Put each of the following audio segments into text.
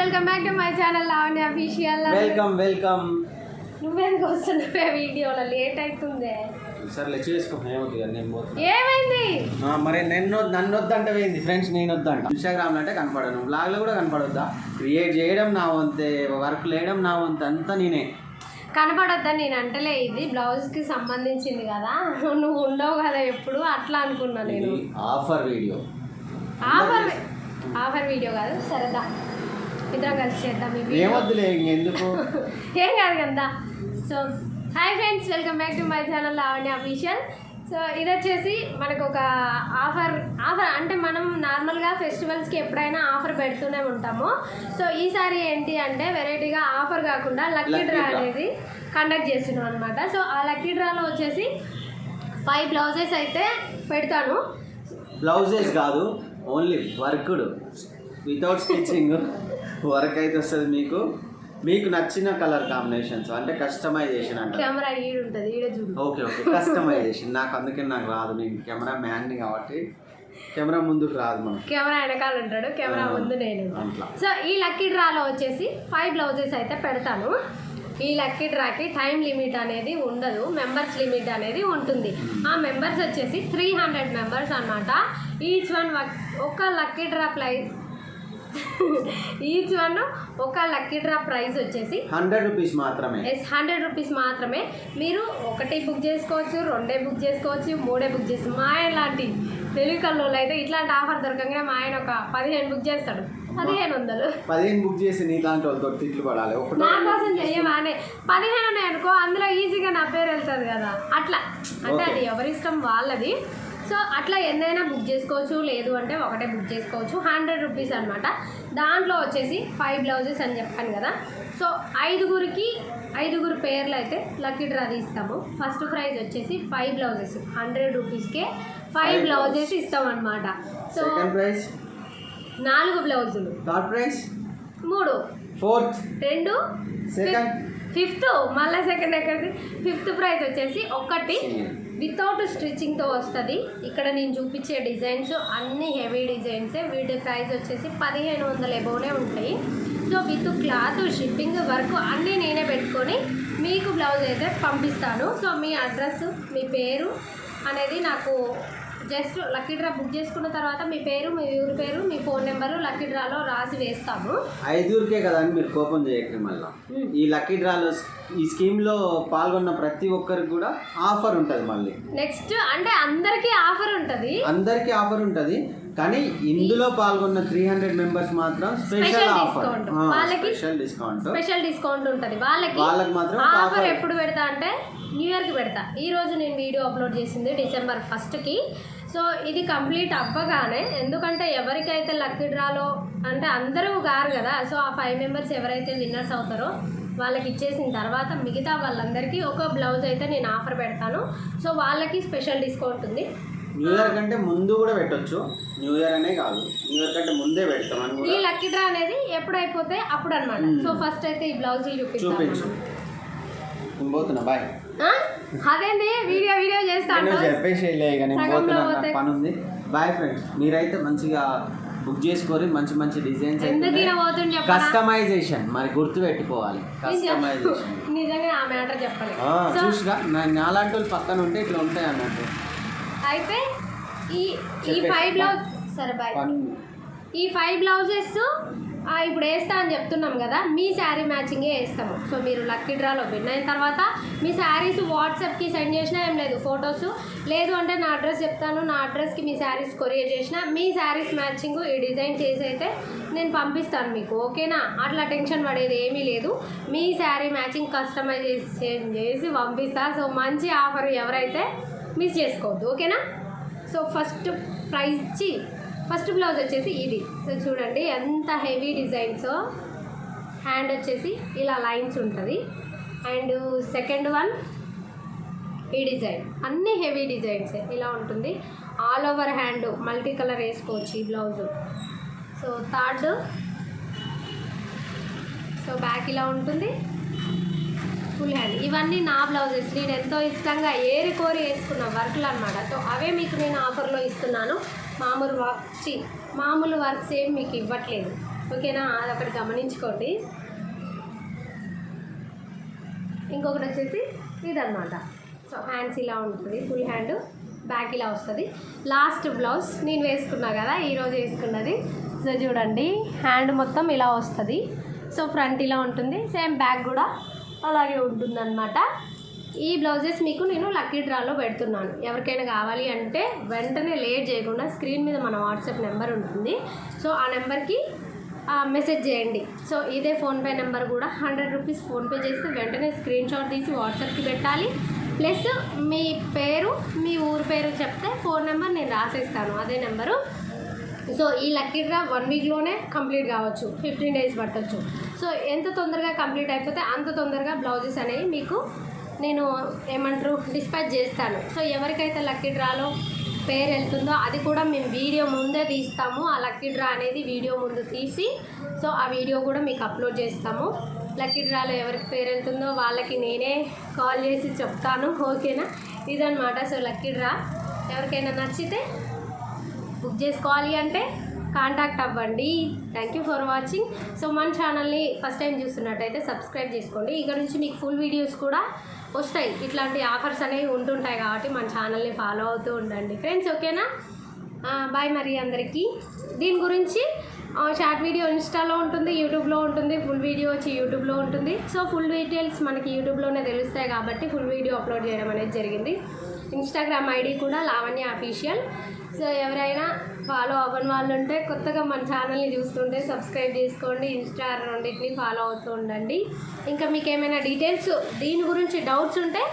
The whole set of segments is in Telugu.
Welcome back to my channel Lavanya official welcome welcome నువ్వెందుకు వస్తున్నావే వీడియోలో? లేట్ అవుతుంది సర్లే చేసుకో. ఏమవుతుంది నేను పోతున్నా. ఏమైంది? ఆ, మరి నన్ను నన్ను వద్దంటే ఏంది? ఫ్రెండ్స్ నేను వద్దంట ఇన్స్టాగ్రామ్ అంటే కనపడను. బ్లాగ్లో కూడా కనపడొద్దా? క్రియేట్ చేయడం నా వంతే వర్క్ లేయడం నా వంతు అంతా నేనే. కనపడొద్దని నేను అంటలే ఇది బ్లౌజ్కి సంబంధించింది కదా. నువ్వు ఉండవు కదా ఎప్పుడు? అట్లా అనుకున్నా నేను. ఇది offer video. Offer offer video కాదు సరదా. ఇద్దరం కలిసి చేద్దాం ఏమొద్దులే ఇంకెందుకు ఏం కాదు కదా. So hi friends welcome back to my channel Lavanya official. So ఇది వచ్చేసి మనకు ఒక ఆఫర్ ఆఫర్ అంటే మనం నార్మల్గా ఫెస్టివల్స్కి ఎప్పుడైనా ఆఫర్ పెడుతూనే ఉంటాము. సో ఈసారి ఏంటి అంటే వెరైటీగా ఆఫర్ కాకుండా లక్కీ డ్రా. అనేది కండక్ట్ చేస్తున్నాం అనమాట సో ఆ లక్కీ డ్రాలో వచ్చేసి ఫైవ్ బ్లౌజెస్ అయితే పెడతాను. బ్లౌజెస్ కాదు only worked. Without stitching. Work అయితే వస్తుంది మీకు. మీకు నచ్చిన కలర్ కాంబినేషన్స్ అంటే కస్టమైజేషన్ అంటారు. కెమెరా ఉంటుంది ఓకే ఓకే కస్టమైజేషన్ నాకు అందుకే నాకు రాదు నేను కెమెరా మ్యాన్ని కాబట్టి కెమెరా ముందుకు రాదు మనకు. కెమెరా వెనకాల ఉంటాడు కెమెరా ముందు నేను. సో ఈ లక్కీ డ్రాలో వచ్చేసి ఫైవ్ బ్లౌజెస్ అయితే పెడతాను. ఈ లక్కీ డ్రాకి టైం లిమిట్ అనేది ఉండదు మెంబర్స్ లిమిట్ అనేది ఉంటుంది. ఆ మెంబర్స్ వచ్చేసి త్రీ హండ్రెడ్ మెంబర్స్ అనమాట ఈచ్ వన్ ఒక lucky draw price each one ఒక లక్కీ డ్రా ప్రైస్ వచ్చేసి హండ్రెడ్ రూపీస్ మాత్రమే. ఎస్ హండ్రెడ్ రూపీస్ మాత్రమే. మీరు ఒకటి బుక్ చేసుకోవచ్చు రెండే బుక్ చేసుకోవచ్చు మూడే బుక్ చేసుకోవచ్చు మా ఆయన లాంటి తెలుగు అయితే ఇట్లాంటి ఆఫర్ దొరకగానే మా ఆయన ఒక పదిహేను బుక్ చేస్తాడు. పదిహేను వందలు. పదిహేను బుక్ చేసి నీ దాంట్లో వాళ్ళతో తిట్లు పడాలి. నా కోసం చెయ్యమానే పదిహేను అనుకో అందులో ఈజీగా నా పేరు వెళ్తుంది కదా. అట్లా. అంటే అది ఎవరి ఇష్టం వాళ్ళది. సో అట్లా ఎన్నైనా బుక్ చేసుకోవచ్చు లేదు అంటే ఒకటే బుక్ చేసుకోవచ్చు. హండ్రెడ్ రూపీస్ అనమాట దాంట్లో వచ్చేసి ఫైవ్ బ్లౌజెస్ అని చెప్పాను కదా. సో ఐదుగురికి ఐదుగురు పేర్లు అయితే లక్కీ డ్రా తీస్తాము. ఫస్ట్ ప్రైజ్ వచ్చేసి ఫైవ్ బ్లౌజెస్. హండ్రెడ్ రూపీస్కే ఫైవ్ బ్లౌజెస్ ఇస్తాం అనమాట సో ప్రైజ్ నాలుగు బ్లౌజులు. థర్డ్ ప్రైజ్ మూడు. ఫోర్త్ రెండు. Second fifth. మళ్ళీ సెకండ్ ఎక్కడిది? ఫిఫ్త్ ప్రైస్ వచ్చేసి ఒకటి. వితౌట్ స్టిచ్చింగ్తో వస్తుంది. ఇక్కడ నేను చూపించే డిజైన్స్ అన్ని హెవీ డిజైన్సే వీటి ప్రైస్ వచ్చేసి పదిహేను వందల ఎబోనే ఉంటాయి. So with cloth shipping work అన్నీ నేనే పెట్టుకొని మీకు బ్లౌజ్ అయితే పంపిస్తాను. సో మీ అడ్రస్ మీ పేరు అనేది నాకు జస్ట్ లక్కీ డ్రా బుక్ చేసుకున్న తర్వాత మీ పేరు మీ ఊరి పేరు మీ ఫోన్ నెంబరు లక్కీ డ్రాలో రాసి వేస్తాము. ఐదుగురికే కదా అని మీరు కోపం చేయకండి మళ్ళీ. ఈ లక్కీ డ్రాలో ఈ స్కీమ్లో పాల్గొన్న ప్రతి ఒక్కరికి కూడా ఆఫర్ ఉంటుంది మళ్ళీ. నెక్స్ట్ అంటే అందరికీ ఆఫర్ ఉంటుంది. అందరికీ ఆఫర్ ఉంటుంది. కానీ ఇందులో పాల్గొన్న త్రీ హండ్రెడ్ మెంబర్స్ మాత్రం స్పెషల్ ఆఫర్. వాళ్ళకి స్పెషల్ డిస్కౌంట్ స్పెషల్ డిస్కౌంట్ ఉంటుంది. వాళ్ళకి వాళ్ళకి మాత్రం ఆఫర్ ఆఫర్ ఎప్పుడు పెడతా అంటే న్యూ ఇయర్కి పెడతా. ఈ రోజు నేను వీడియో అప్లోడ్ చేసింది డిసెంబర్ ఫస్ట్కి సో ఇది కంప్లీట్ అవ్వగానే ఎందుకంటే ఎవరికైతే లక్కీ డ్రాలో అంటే అందరూ గారు కదా సో ఆ ఫైవ్ మెంబర్స్ ఎవరైతే విన్నర్స్ అవుతారో వాళ్ళకి ఇచ్చేసిన తర్వాత మిగతా వాళ్ళందరికీ ఒక బ్లౌజ్ అయితే నేను ఆఫర్ పెడతాను. సో వాళ్ళకి స్పెషల్ డిస్కౌంట్ ఉంది. న్యూ ఇయర్ కంటే ముందు కూడా పెట్టొచ్చు. న్యూ ఇయర్ అనే కాదు. న్యూ ఇయర్ కంటే ముందే పెడతాం అని ఈ కూడా లక్కీ డ్రా అనేది ఎప్పుడు అయిపోతే అప్పుడు అనమాట. సో ఫస్ట్ అయితే ఈ బ్లౌజులు చూపించు. నేను పోతున్నా బాయ్? అదేంది? వీడియో వీడియో చేస్తాను నేను చెప్పేసి ఇక నేను సగంలో పోతున్నా పోతే. నాకు పని ఉంది బాయ్ ఫ్రెండ్స్ మీరైతే మంచిగా బుక్ చేసుకోరి మంచి మంచి డిజైన్స్ ఎందుకు ఈయన పోతుండు చెప్పనా? కస్టమైజేషన్ మరి గుర్తు పెట్టుకోవాలి నేను చెప్ప- కస్టమైజేషన్ నిజంగా ఆ మ్యాటర్ చెప్పాలి. సో చూసిగా నా- నాలాంటి వాళ్ళు పక్కన ఉంటే ఇట్లా ఉంటాయి అన్నట్టు అయితే ఈ ఈ. ఫైవ్ బ్లౌజ్ సరే బాయ్. ఈ ఫైవ్ బ్లౌజెస్ ఇప్పుడు వేస్తా అని చెప్తున్నాం కదా మీ శారీ మ్యాచింగే వేస్తాము. సో మీరు లక్కీ డ్రాలో విన్ అయిన తర్వాత మీ శారీస్ వాట్సాప్కి సెండ్ చేసినా ఏం లేదు ఫొటోస్ లేదు అంటే నా అడ్రస్ చెప్తాను నా అడ్రస్కి మీ శారీస్ కొరియర్ చేసిన మీ శారీస్ మ్యాచింగ్ ఈ డిజైన్ చేసి అయితే నేను పంపిస్తాను మీకు ఓకేనా? అట్లా టెన్షన్ పడేది ఏమీ లేదు. మీ శారీ మ్యాచింగ్ కస్టమైజేషన్ చేసి పంపిస్తా. సో మంచి ఆఫర్ ఎవరైతే మిస్ చేసుకోవద్దు ఓకేనా? సో ఫస్ట్ ప్రైజ్ ఇచ్చి ఫస్ట్ బ్లౌజ్ వచ్చేసి ఇది. సో చూడండి ఎంత హెవీ డిజైన్స్. హ్యాండ్ వచ్చేసి ఇలా లైన్స్ ఉంటుంది. అండ్ సెకండ్ వన్ ఈ డిజైన్. అన్ని హెవీ డిజైన్స్ ఇలా ఉంటుంది. All over hand multi colour వేసుకోవచ్చు ఈ blouse. So third. So back ఇలా ఉంటుంది. ఫుల్ హ్యాండ్ ఇవన్నీ నా బ్లౌజెస్. నేను ఎంతో ఇష్టంగా ఏరి కోరి వేసుకున్న వర్క్లు అనమాట సో అవే మీకు నేను ఆఫర్లో ఇస్తున్నాను. మామూలు వర్క్ మామూలు వర్క్స్ ఏమి మీకు ఇవ్వట్లేదు. ఓకేనా? అదొకటి గమనించుకోండి. ఇంకొకటి వచ్చేసి ఇదన్నమాట. సో హ్యాండ్స్ ఇలా ఉంటుంది. ఫుల్ హ్యాండ్ బ్యాక్ ఇలా వస్తుంది. లాస్ట్ బ్లౌజ్ నేను వేసుకున్నా కదా ఈరోజు వేసుకున్నది. సో చూడండి. హ్యాండ్ మొత్తం ఇలా వస్తుంది. సో ఫ్రంట్ ఇలా ఉంటుంది. సేమ్ బ్యాక్ కూడా అలాగే ఉంటుందన్నమాట. ఈ బ్లౌజెస్ మీకు నేను లక్కీ డ్రాలో పెడుతున్నాను. ఎవరికైనా కావాలి అంటే వెంటనే లేట్ చేయకుండా స్క్రీన్ మీద మన వాట్సాప్ నెంబర్ ఉంటుంది. సో ఆ నెంబర్కి మెసేజ్ చేయండి. సో ఇదే ఫోన్పే నెంబర్ కూడా హండ్రెడ్ రూపీస్ ఫోన్పే చేస్తే వెంటనే స్క్రీన్ షాట్ తీసి వాట్సాప్కి పెట్టాలి. ప్లస్ మీ పేరు మీ ఊరు పేరు చెప్తే ఫోన్ నెంబర్ నేను రాసేస్తాను. అదే నెంబరు. సో ఈ లక్కీ డ్రా వన్ వీక్లోనే కంప్లీట్ కావచ్చు. ఫిఫ్టీన్ డేస్ పట్టొచ్చు. సో ఎంత తొందరగా కంప్లీట్ అయిపోతే అంత తొందరగా బ్లౌజెస్ అనేవి మీకు నేను ఏమంటారు డిస్పాచ్ చేస్తాను. సో ఎవరికైతే లక్కీ డ్రాలో పేరు వెళ్తుందో అది కూడా మేము వీడియో ముందే తీస్తాము. ఆ లక్కీ డ్రా అనేది వీడియో ముందు తీసి సో ఆ వీడియో కూడా మీకు అప్లోడ్ చేస్తాము. లక్కీ డ్రాలో ఎవరికి పేరు వెళ్తుందో వాళ్ళకి నేనే కాల్ చేసి చెప్తాను. ఓకేనా ఇదనమాట సో లక్కీ డ్రా ఎవరికైనా నచ్చితే బుక్ చేసుకోవాలి అంటే కాంటాక్ట్ అవ్వండి. Thank you for watching so మన ఛానల్ని ఫస్ట్ టైం చూస్తున్నట్టయితే సబ్స్క్రైబ్ చేసుకోండి. ఇక్కడ నుంచి మీకు ఫుల్ వీడియోస్ కూడా వస్తాయి. ఇట్లాంటి ఆఫర్స్ అనేవి ఉంటుంటాయి కాబట్టి మన ఛానల్ని ఫాలో అవుతూ ఉండండి. ఫ్రెండ్స్ ఓకేనా బాయ్ మరి అందరికీ. దీని గురించి షార్ట్ వీడియో ఇన్స్టాలో ఉంటుంది యూట్యూబ్లో ఉంటుంది ఫుల్ వీడియో వచ్చి యూట్యూబ్లో ఉంటుంది. సో ఫుల్ డీటెయిల్స్ మనకి యూట్యూబ్లోనే తెలుస్తాయి కాబట్టి ఫుల్ వీడియో అప్లోడ్ చేయడం అనేది జరిగింది. ఇన్స్టాగ్రామ్ ఐడి కూడా లావణ్య అఫీషియల్ సో ఎవరైనా ఫాలో అవ్వని వాళ్ళు ఉంటే కొత్తగా మన ఛానల్ని చూస్తుంటే సబ్స్క్రైబ్ చేసుకోండి ఇన్స్టా రెండింటిని ఫాలో అవుతూ ఉండండి. ఇంకా మీకు ఏమైనా డీటెయిల్స్ దీని గురించి డౌట్స్ ఉంటే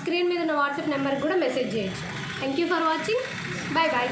స్క్రీన్ మీద ఉన్న వాట్సాప్ నెంబర్కి కూడా మెసేజ్ చేయొచ్చు. Thank you for watching bye bye